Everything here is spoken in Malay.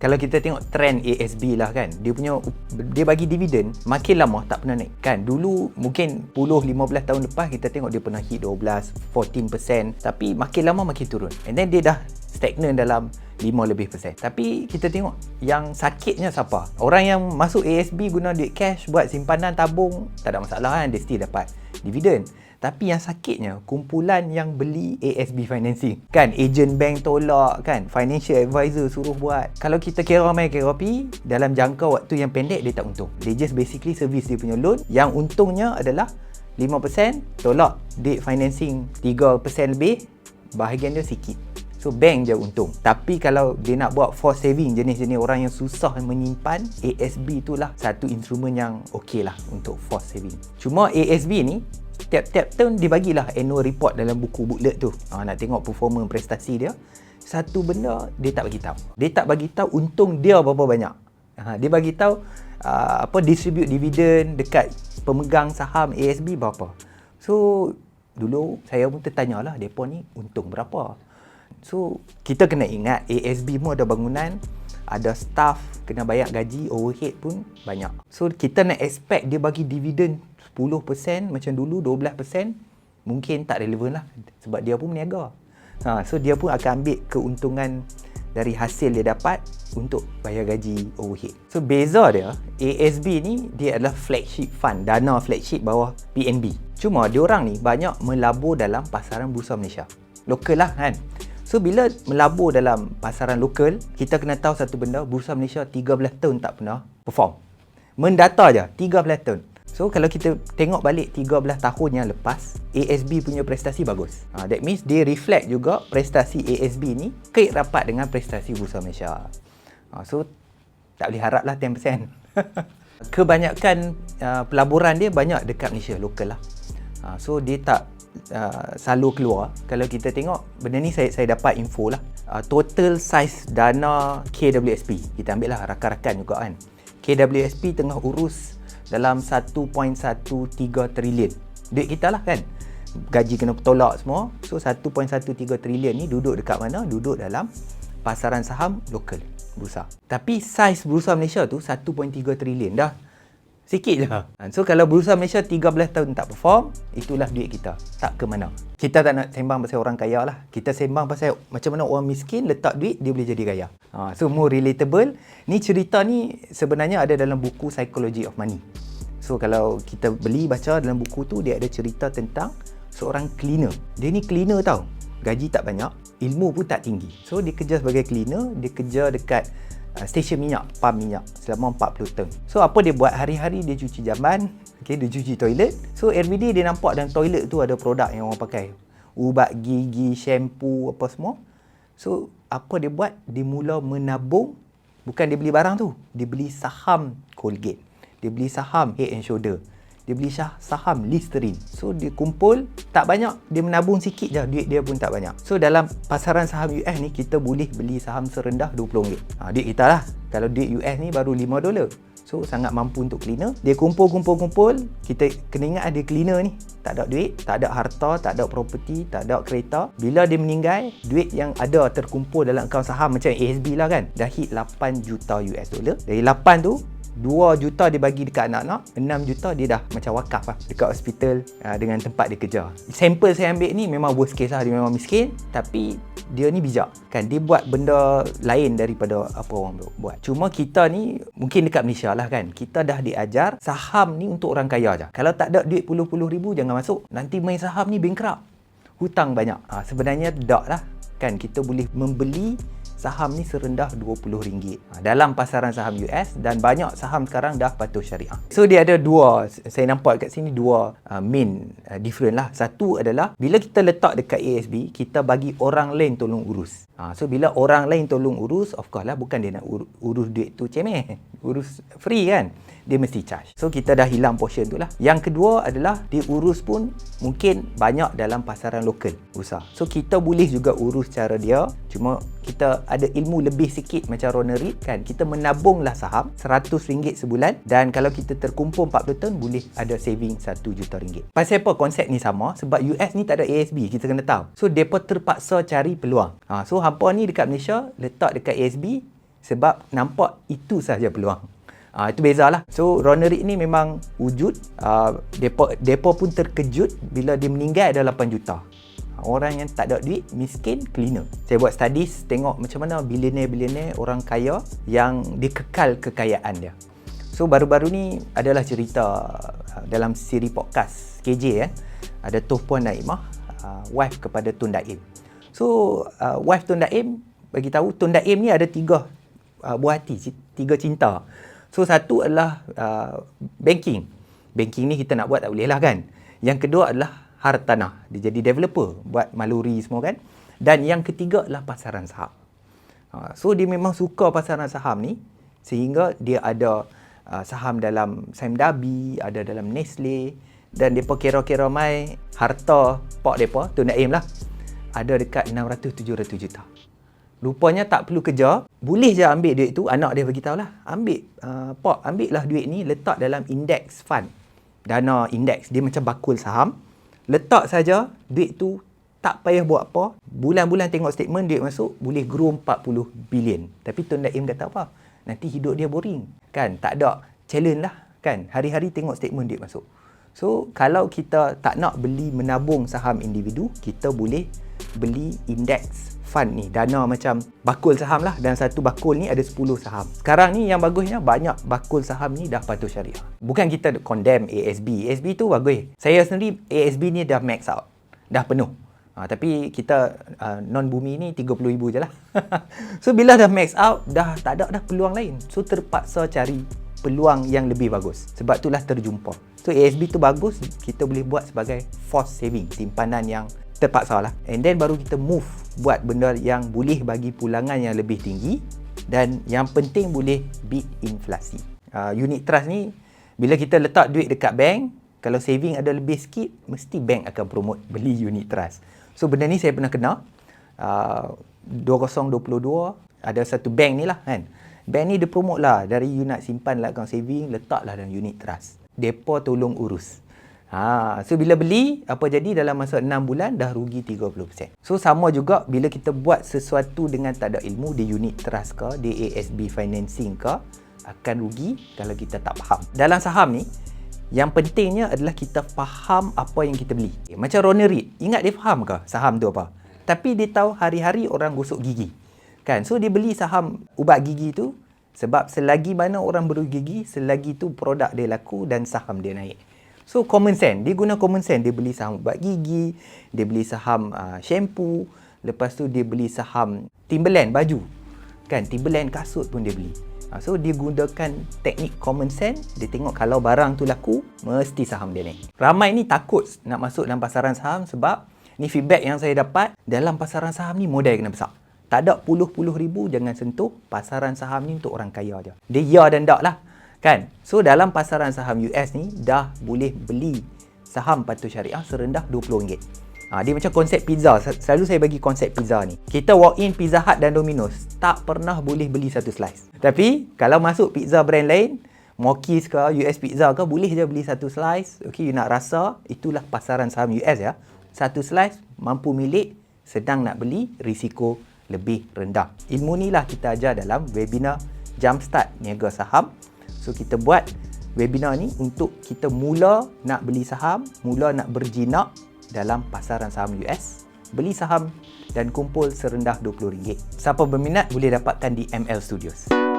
Kalau kita tengok trend ASB lah kan, dia punya dia bagi dividen makin lama tak pernah naik. Kan dulu mungkin 10 15 tahun lepas kita tengok dia pernah hit 12, 14% tapi makin lama makin turun. And then dia dah stagnan dalam 5 lebih persen. Tapi kita tengok yang sakitnya siapa? Orang yang masuk ASB guna duit cash buat simpanan tabung tak ada masalah kan dia still dapat dividen. Tapi yang sakitnya kumpulan yang beli ASB financing. Kan agent bank tolak kan, financial advisor suruh buat. Kalau kita kira ramai kira pi dalam jangka waktu yang pendek dia tak untung. Dia just basically service dia punya loan yang untungnya adalah 5% tolak duit financing 3% lebih bahagian dia sikit. So bank je untung. Tapi kalau dia nak buat force saving jenis-jenis orang yang susah menyimpan, ASB itulah satu instrumen yang okey lah untuk force saving. Cuma ASB ni tiap-tiap tahun dia bagilah annual report dalam buku booklet tu. Ha, nak tengok performa prestasi dia. Satu benda dia tak bagi tahu. Dia tak bagi tahu untung dia berapa banyak. Ha, dia bagi tahu uh, apa distribute dividen dekat pemegang saham ASB berapa. So dulu saya pun tertanyalah depa ni untung berapa. So kita kena ingat ASB pun ada bangunan ada staff kena bayar gaji overhead pun banyak so kita nak expect dia bagi dividen 10% macam dulu 12% mungkin tak relevan lah. Sebab dia pun meniaga ha, so dia pun akan ambil keuntungan dari hasil dia dapat untuk bayar gaji overhead. So beza dia ASB ni dia adalah flagship fund dana flagship bawah PNB cuma dia orang ni banyak melabur dalam pasaran bursa Malaysia. Lokal lah kan? So bila melabur dalam pasaran lokal, kita kena tahu satu benda, Bursa Malaysia 13 tahun tak pernah perform. Mendata je, 13 tahun. So kalau kita tengok balik 13 tahun yang lepas, ASB punya prestasi bagus. Ha, that means dia reflect juga prestasi ASB ni kait rapat dengan prestasi Bursa Malaysia. Ha, so tak boleh harap lah 10%. Kebanyakan uh, pelaburan dia banyak dekat Malaysia, lokal lah. Ha, so dia tak uh, selalu keluar kalau kita tengok benda ni saya saya dapat info lah uh, total size dana KWSP kita ambil lah rakan-rakan juga kan KWSP tengah urus dalam 1.13 trilion. Duit kita lah kan? Gaji kena tolak semua. So 1.13 trilion ni duduk dekat mana? Duduk dalam pasaran saham lokal bursa. Tapi size bursa Malaysia tu 1.3 trilion dah Sikit je. Ha, so kalau berusaha Malaysia 13 tahun tak perform, itulah duit kita. Tak ke mana. Kita tak nak sembang pasal orang kaya lah. Kita sembang pasal macam mana orang miskin letak duit, dia boleh jadi kaya. Ha, so more relatable. Ni cerita ni sebenarnya ada dalam buku Psychology of Money. So kalau kita beli baca dalam buku tu, dia ada cerita tentang seorang cleaner. Dia ni cleaner tau. Gaji tak banyak, ilmu pun tak tinggi. So dia kerja sebagai cleaner, dia kerja dekat stesen minyak, pam minyak selama 40 tahun. So apa dia buat hari-hari dia cuci jamban, okay, dia cuci toilet. So everyday dia nampak dalam toilet tu ada produk yang orang pakai. Ubat gigi, shampoo apa semua. So apa dia buat? Dia mula menabung bukan dia beli barang tu, dia beli saham Colgate. Dia beli saham Head and Shoulder dia beli sah saham Listerine. So dia kumpul tak banyak, dia menabung sikit je duit dia pun tak banyak. So dalam pasaran saham US ni kita boleh beli saham serendah RM20. Ha, duit kita lah. Kalau duit US ni baru 5 dolar. So sangat mampu untuk cleaner. Dia kumpul-kumpul-kumpul, kita kena ingat ada cleaner ni. Tak ada duit, tak ada harta, tak ada property, tak ada kereta. Bila dia meninggal, duit yang ada terkumpul dalam akaun saham macam ASB lah kan, dah hit 8 juta US dollar. Dari 8 tu, 2 juta dia bagi dekat anak-anak 6 juta dia dah macam wakaf lah dekat hospital uh, dengan tempat dia kerja. Sampel saya ambil ni memang worst case lah dia memang miskin tapi dia ni bijak. Kan dia buat benda lain daripada apa orang buat. Cuma kita ni mungkin dekat Malaysia lah kan kita dah diajar saham ni untuk orang kaya je kalau tak ada duit puluh-puluh ribu jangan masuk. Nanti main saham ni bankrupt. Hutang banyak. Ha, sebenarnya tak lah. Kan kita boleh membeli saham ni serendah RM20 ha, dalam pasaran saham US dan banyak saham sekarang dah patuh syariah. So dia ada dua, saya nampak kat sini dua uh, main uh, different lah. Satu adalah bila kita letak dekat ASB, kita bagi orang lain tolong urus. Ha, so bila orang lain tolong urus, of course lah bukan dia nak ur- urus duit tu cemeh. Urus free kan dia mesti charge. So kita dah hilang portion tu lah. Yang kedua adalah dia urus pun mungkin banyak dalam pasaran lokal usaha. So kita boleh juga urus cara dia. Cuma kita ada ilmu lebih sikit macam Ronald Reed kan. Kita menabunglah saham RM100 sebulan dan kalau kita terkumpul 40 tahun boleh ada saving RM1 juta ringgit. Pasal apa konsep ni sama? Sebab US ni tak ada ASB kita kena tahu. So mereka terpaksa cari peluang. Ha, so hampa ni dekat Malaysia letak dekat ASB sebab nampak itu sahaja peluang. Uh, itu bezalah. So Ronald ni memang wujud. Uh, depa depa pun terkejut bila dia meninggal ada 8 juta. Orang yang tak ada duit, miskin, cleaner. Saya buat studies, tengok macam mana bilioner-bilioner, orang kaya yang dikekal kekayaan dia. So baru-baru ni adalah cerita uh, dalam siri podcast KJ eh. Ada Tuh Puan Naimah, uh, wife kepada Tun Daim. So uh, wife Tun Daim bagi tahu Tun Daim ni ada tiga uh, buah hati, tiga cinta. So satu adalah uh, banking. Banking ni kita nak buat tak boleh lah kan. Yang kedua adalah hartanah. Dia jadi developer buat maluri semua kan. Dan yang ketiga adalah pasaran saham. Uh, so dia memang suka pasaran saham ni sehingga dia ada uh, saham dalam Sam Dabi, ada dalam Nestle dan depa kira-kira mai harta pak depa tu Naim lah ada dekat 600 700 juta. Rupanya tak perlu kerja, boleh je ambil duit tu, anak dia bagi tahu lah. Ambil, uh, Pak, ambil lah duit ni, letak dalam index fund. Dana index, dia macam bakul saham. Letak saja duit tu, tak payah buat apa. Bulan-bulan tengok statement duit masuk, boleh grow 40 bilion. Tapi Tun Daim kata apa? Nanti hidup dia boring. Kan, tak ada challenge lah. Kan, hari-hari tengok statement duit masuk. So, kalau kita tak nak beli menabung saham individu, kita boleh beli index fund ni. Dana macam bakul saham lah. Dan satu bakul ni ada 10 saham. Sekarang ni yang bagusnya banyak bakul saham ni dah patuh syariah. Bukan kita condemn ASB ASB tu bagus. Saya sendiri ASB ni dah max out. Dah penuh. Ha, tapi kita uh, non bumi ni 30 ribu je lah. So bila dah max out dah tak ada dah peluang lain. So terpaksa cari peluang yang lebih bagus. Sebab itulah terjumpa. So ASB tu bagus kita boleh buat sebagai force saving simpanan yang terpaksa lah. And then baru kita move buat benda yang boleh bagi pulangan yang lebih tinggi dan yang penting boleh beat inflasi. Uh, unit trust ni bila kita letak duit dekat bank kalau saving ada lebih sikit mesti bank akan promote beli unit trust. So benda ni saya pernah kena. Uh, 2022 ada satu bank ni lah kan bank ni dia promote lah dari unit simpan lah account saving letaklah dalam unit trust depa tolong urus Ha, so bila beli, apa jadi dalam masa 6 bulan dah rugi 30%. So sama juga bila kita buat sesuatu dengan tak ada ilmu di unit trust ke, di ASB financing ke, akan rugi kalau kita tak faham. Dalam saham ni, yang pentingnya adalah kita faham apa yang kita beli. Macam Ronald Reed, ingat dia faham ke saham tu apa? Tapi dia tahu hari-hari orang gosok gigi. Kan? So dia beli saham ubat gigi tu sebab selagi mana orang bergigi, selagi tu produk dia laku dan saham dia naik. So common sense, dia guna common sense. Dia beli saham ubat gigi, dia beli saham uh, shampoo, lepas tu dia beli saham Timberland baju. Kan Timberland kasut pun dia beli. Uh, so dia gunakan teknik common sense, dia tengok kalau barang tu laku, mesti saham dia naik. Ramai ni takut nak masuk dalam pasaran saham sebab ni feedback yang saya dapat, dalam pasaran saham ni modal kena besar. Tak ada puluh-puluh ribu, jangan sentuh. Pasaran saham ni untuk orang kaya je. Dia ya dan tak lah kan? So dalam pasaran saham US ni dah boleh beli saham patuh syariah serendah RM20 ha, dia macam konsep pizza. Selalu saya bagi konsep pizza ni. Kita walk in Pizza Hut dan Domino's tak pernah boleh beli satu slice. Tapi kalau masuk pizza brand lain Mokis ke US Pizza ke boleh je beli satu slice. Okay, you nak rasa itulah pasaran saham US ya. Satu slice mampu milik sedang nak beli risiko lebih rendah ilmu ni lah kita ajar dalam webinar Jumpstart Niaga Saham So kita buat webinar ni untuk kita mula nak beli saham, mula nak berjinak dalam pasaran saham US, beli saham dan kumpul serendah RM20. Siapa berminat boleh dapatkan di ML Studios.